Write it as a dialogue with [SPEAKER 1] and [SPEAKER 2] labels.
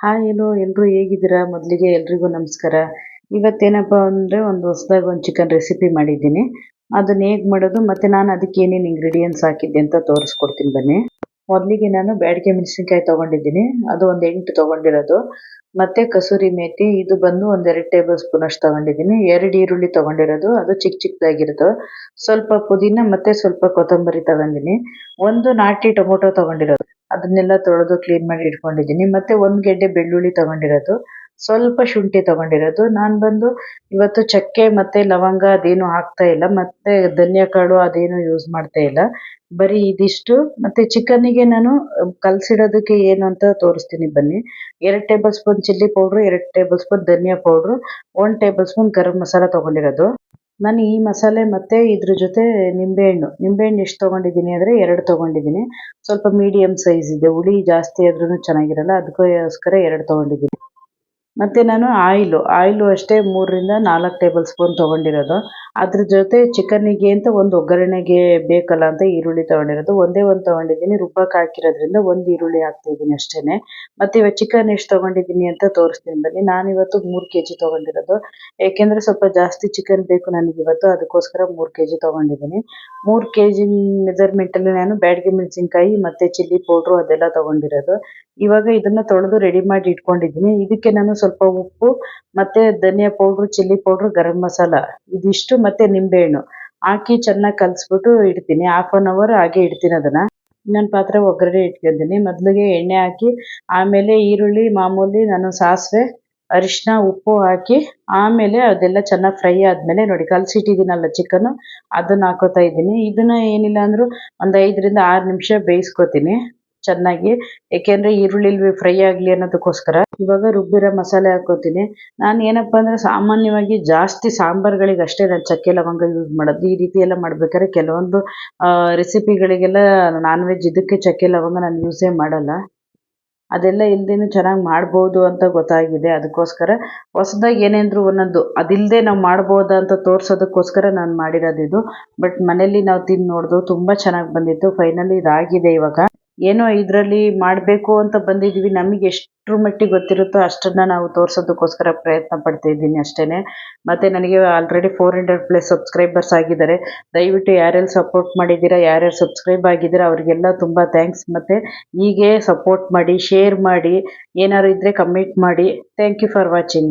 [SPEAKER 1] Hi ಎಲ್ಲೋ ಎಲ್ಲರೂ ಹೇಗಿದ್ದೀರಾ? ಮೊದಲಿಗೆ ಎಲ್ರಿಗೂ ನಮಸ್ಕಾರ. ಇವತ್ತೇನಪ್ಪ ಅಂದರೆ ಒಂದು ಹೊಸದಾಗಿ ಒಂದು ಚಿಕನ್ ರೆಸಿಪಿ ಮಾಡಿದ್ದೀನಿ. ಅದನ್ನ ಹೇಗೆ ಮಾಡೋದು? ಮತ್ತು ನಾನು ಅದಕ್ಕೆ ಏನೇನು ಇಂಗ್ರೀಡಿಯೆಂಟ್ಸ್ ಹಾಕಿದ್ದೆ ಅಂತ ತೋರಿಸ್ಕೊಡ್ತೀನಿ ಬನ್ನಿ. ಮೊದಲಿಗೆ ನಾನು ಬ್ಯಾಡಿಗೆ ಮೆಣಸಿನ್ಕಾಯಿ ತೊಗೊಂಡಿದ್ದೀನಿ. ಅದು ಒಂದು ಎಂಟು ತೊಗೊಂಡಿರೋದು. ಮತ್ತು ಕಸೂರಿ ಮೇಥಿ ಇದು ಬಂದು ಒಂದೆರಡು ಟೇಬಲ್ ಸ್ಪೂನ್ ಅಷ್ಟು ತೊಗೊಂಡಿದ್ದೀನಿ. ಎರಡು ಈರುಳ್ಳಿ ತೊಗೊಂಡಿರೋದು. ಅದು ಚಿಕ್ಕ ಚಿಕ್ಕದಾಗಿರೋದು ಸ್ವಲ್ಪ ಪುದೀನ ಮತ್ತು ಸ್ವಲ್ಪ ಕೊತ್ತಂಬರಿ ತಗೊಂಡಿನಿ ಒಂದು ನಾಟಿ ಟೊಮೊಟೊ ತೊಗೊಂಡಿರೋದು. ಅದನ್ನೆಲ್ಲ ತೊಳೆದು ಕ್ಲೀನ್ ಮಾಡಿ ಇಟ್ಕೊಂಡಿದ್ದೀನಿ. ಮತ್ತೆ ಒಂದು ಗೆಡ್ಡೆ ಬೆಳ್ಳುಳ್ಳಿ ತಗೊಂಡಿರೋದು. ಸ್ವಲ್ಪ ಶುಂಠಿ ತಗೊಂಡಿರೋದು. ನಾನು ಬಂದು ಇವತ್ತು ಚಕ್ಕೆ ಮತ್ತೆ ಲವಂಗ ಅದೇನು ಹಾಕ್ತಾ ಇಲ್ಲ. ಮತ್ತೆ ಧನಿಯಾ ಕಾಳು ಅದೇನು ಯೂಸ್ ಮಾಡ್ತಾ ಇಲ್ಲ. ಬರೀ ಇದಿಷ್ಟು. ಮತ್ತು ಚಿಕನಿಗೆ ನಾನು ಕಲಸಿಡೋದಕ್ಕೆ ಏನು ಅಂತ ತೋರಿಸ್ತೀನಿ ಬನ್ನಿ. ಎರಡು ಟೇಬಲ್ ಸ್ಪೂನ್ ಚಿಲ್ಲಿ ಪೌಡ್ರು ಎರಡು ಟೇಬಲ್ ಸ್ಪೂನ್ ಧನಿಯಾ powder one tablespoon garam masala ತೊಗೊಂಡಿರೋದು. ನಾನು ಈ ಮಸಾಲೆ ಮತ್ತು ಇದ್ರ ಜೊತೆ ನಿಂಬೆಹಣ್ಣು. ನಿಂಬೆಹಣ್ಣು ಎಷ್ಟು ತೊಗೊಂಡಿದ್ದೀನಿ ಅಂದರೆ ಎರಡು ತೊಗೊಂಡಿದ್ದೀನಿ. ಸ್ವಲ್ಪ ಮೀಡಿಯಮ್ ಸೈಜ್ ಇದೆ. ಹುಳಿ ಜಾಸ್ತಿ ಆದ್ರೂ ಚೆನ್ನಾಗಿರಲ್ಲ. ಅದಕ್ಕೋಸ್ಕರ ಎರಡು ತೊಗೊಂಡಿದ್ದೀನಿ. ಮತ್ತು ನಾನು ಆಯಿಲು. ಆಯಿಲು ಅಷ್ಟೇ ಮೂರರಿಂದ ನಾಲ್ಕು ಟೇಬಲ್ ಸ್ಪೂನ್ ತೊಗೊಂಡಿರೋದು. ಅದ್ರ ಜೊತೆ ಚಿಕನ್ನಿಗೆ ಅಂತ ಒಂದು ಒಗ್ಗರಣೆಗೆ ಬೇಕಲ್ಲ ಅಂತ ಈರುಳ್ಳಿ ತೊಗೊಂಡಿರೋದು. ಒಂದೇ ಒಂದು ತೊಗೊಂಡಿದ್ದೀನಿ. ರುಬ್ಬಕ್ಕೆ ಹಾಕಿರೋದ್ರಿಂದ ಒಂದು ಈರುಳ್ಳಿ ಹಾಕ್ತಾಯಿದ್ದೀನಿ ಅಷ್ಟೇ ಮತ್ತು ಇವಾಗ ಚಿಕನ್ ಎಷ್ಟು ತೊಗೊಂಡಿದ್ದೀನಿ ಅಂತ ತೋರಿಸ್ತೀನಿ ಬನ್ನಿ. ನಾನಿವತ್ತು ಮೂರು ಕೆ ಜಿ ತೊಗೊಂಡಿರೋದು. ಏಕೆಂದರೆ ಸ್ವಲ್ಪ ಜಾಸ್ತಿ ಚಿಕನ್ ಬೇಕು ನನಗಿವತ್ತು. ಅದಕ್ಕೋಸ್ಕರ ಮೂರು ಕೆ ಜಿ ತೊಗೊಂಡಿದ್ದೀನಿ. ಮೂರು ಕೆ ಜಿ ಮೆಜರ್ಮೆಂಟಲ್ಲಿ ನಾನು ಬ್ಯಾಡಗಿ ಮೆಣಸಿನ್ಕಾಯಿ ಮತ್ತು ಚಿಲ್ಲಿ ಪೌಡ್ರು ಅದೆಲ್ಲ ತೊಗೊಂಡಿರೋದು. ಇವಾಗ ಇದನ್ನು ತೊಳೆದು ರೆಡಿ ಮಾಡಿ ಇಟ್ಕೊಂಡಿದ್ದೀನಿ. ಇದಕ್ಕೆ ನಾನು ಸ್ವಲ್ಪ ಉಪ್ಪು, ಮತ್ತೆ ಧನಿಯಾ powder, chilli powder, garam masala. ಇದಿಷ್ಟು ಮತ್ತು ನಿಂಬೆಹಣ್ಣು. ಹಾಕಿ ಚೆನ್ನಾಗಿ ಕಲಸ್ಬಿಟ್ಟು ಇಡ್ತೀನಿ. ಹಾಫ್ ಆನ್ ಅವರ್ ಹಾಗೆ ಇಡ್ತೀನಿ ಅದನ್ನು. ಇನ್ನೊಂದು ಪಾತ್ರೆ ಒಗ್ಗರಣೆ ಇಟ್ಕೊತೀನಿ ಮೊದಲಿಗೆ ಎಣ್ಣೆ ಹಾಕಿ, ಆಮೇಲೆ ಈರುಳ್ಳಿ, ಮಾಮೂಲಿ ನಾನು ಸಾಸಿವೆ ಅರಿಶಿನ ಉಪ್ಪು ಹಾಕಿ, ಆಮೇಲೆ ಅದೆಲ್ಲ ಚೆನ್ನಾಗಿ ಫ್ರೈ ಆದಮೇಲೆ ನೋಡಿ, ಕಲಸಿಟ್ಟಿದ್ದೀನಲ್ಲ ಚಿಕನ್ನು, ಅದನ್ನು ಹಾಕೋತಾ ಇದ್ದೀನಿ. ಇದನ್ನು ಏನಿಲ್ಲ ಅಂದರೂ ಒಂದು ಐದರಿಂದ ಆರು ನಿಮಿಷ ಬೇಯಿಸ್ಕೊತೀನಿ. ಚೆನ್ನಾಗಿ. ಯಾಕೆಂದ್ರೆ ಈರುಳ್ಳಿ ಫ್ರೈ ಆಗಲಿ ಅನ್ನೋದಕ್ಕೋಸ್ಕರ ಇವಾಗ ರುಬ್ಬಿರೋ ಮಸಾಲೆ ಹಾಕೋತೀನಿ ನಾನು ಏನಪ್ಪ ಅಂದರೆ ಸಾಮಾನ್ಯವಾಗಿ ಜಾಸ್ತಿ ಸಾಂಬಾರುಗಳಿಗೆ ಅಷ್ಟೇ ನಾನು ಚಕ್ಕೆ ಲವಂಗ ಯೂಸ್ ಮಾಡೋದು. ಈ ರೀತಿ ಎಲ್ಲ ಮಾಡ್ಬೇಕಾದ್ರೆ ಕೆಲವೊಂದು ರೆಸಿಪಿಗಳಿಗೆಲ್ಲ ನಾನ್ ವೆಜ್ ಇದಕ್ಕೆ ಚಕ್ಕೆ ಲವಂಗ ನಾನು ಯೂಸೇ ಮಾಡಲ್ಲ. ಅದೆಲ್ಲ ಇಲ್ದೇನು ಚೆನ್ನಾಗಿ ಮಾಡ್ಬೋದು ಅಂತ ಗೊತ್ತಾಗಿದೆ. ಅದಕ್ಕೋಸ್ಕರ ಹೊಸದಾಗಿ ಏನೇಂದ್ರು ಒಂದೊಂದು ಅದಿಲ್ಲದೆ ನಾವು ಮಾಡ್ಬೋದಾ ಅಂತ ತೋರಿಸೋದಕ್ಕೋಸ್ಕರ ನಾನು ಮಾಡಿರೋದಿದು ಬಟ್ ಮನೇಲಿ ನಾವು ತಿಂದು ನೋಡಿದ್ವು ತುಂಬ ಚೆನ್ನಾಗಿ ಬಂದಿತ್ತು. ಫೈನಲಿ ಇದಾಗಿದೆ ಇವಾಗ. ಏನೋ ಇದರಲ್ಲಿ ಮಾಡಬೇಕು ಅಂತ ಬಂದಿದ್ದೀವಿ. ನಮಗೆ ಎಷ್ಟರ ಮಟ್ಟಿಗೆ ಗೊತ್ತಿರುತ್ತೋ ಅಷ್ಟನ್ನು ನಾವು ತೋರಿಸೋದಕ್ಕೋಸ್ಕರ ಪ್ರಯತ್ನ ಪಡ್ತಾ ಇದ್ದೀನಿ ಅಷ್ಟೇ ಮತ್ತು ನನಗೆ already four hundred plus subscribers ಆಗಿದ್ದಾರೆ. ದಯವಿಟ್ಟು ಯಾರ್ಯಾರು ಸಪೋರ್ಟ್ ಮಾಡಿದ್ದೀರಾ, ಯಾರ್ಯಾರು ಸಬ್ಸ್ಕ್ರೈಬ್ ಆಗಿದ್ದೀರಾ, ಅವರಿಗೆಲ್ಲ ತುಂಬ ಥ್ಯಾಂಕ್ಸ್ ಮತ್ತು ಹೀಗೆ ಸಪೋರ್ಟ್ ಮಾಡಿ ಶೇರ್ ಮಾಡಿ ಏನಾದ್ರು ಇದ್ದರೆ ಕಮೆಂಟ್ ಮಾಡಿ. Thank you for watching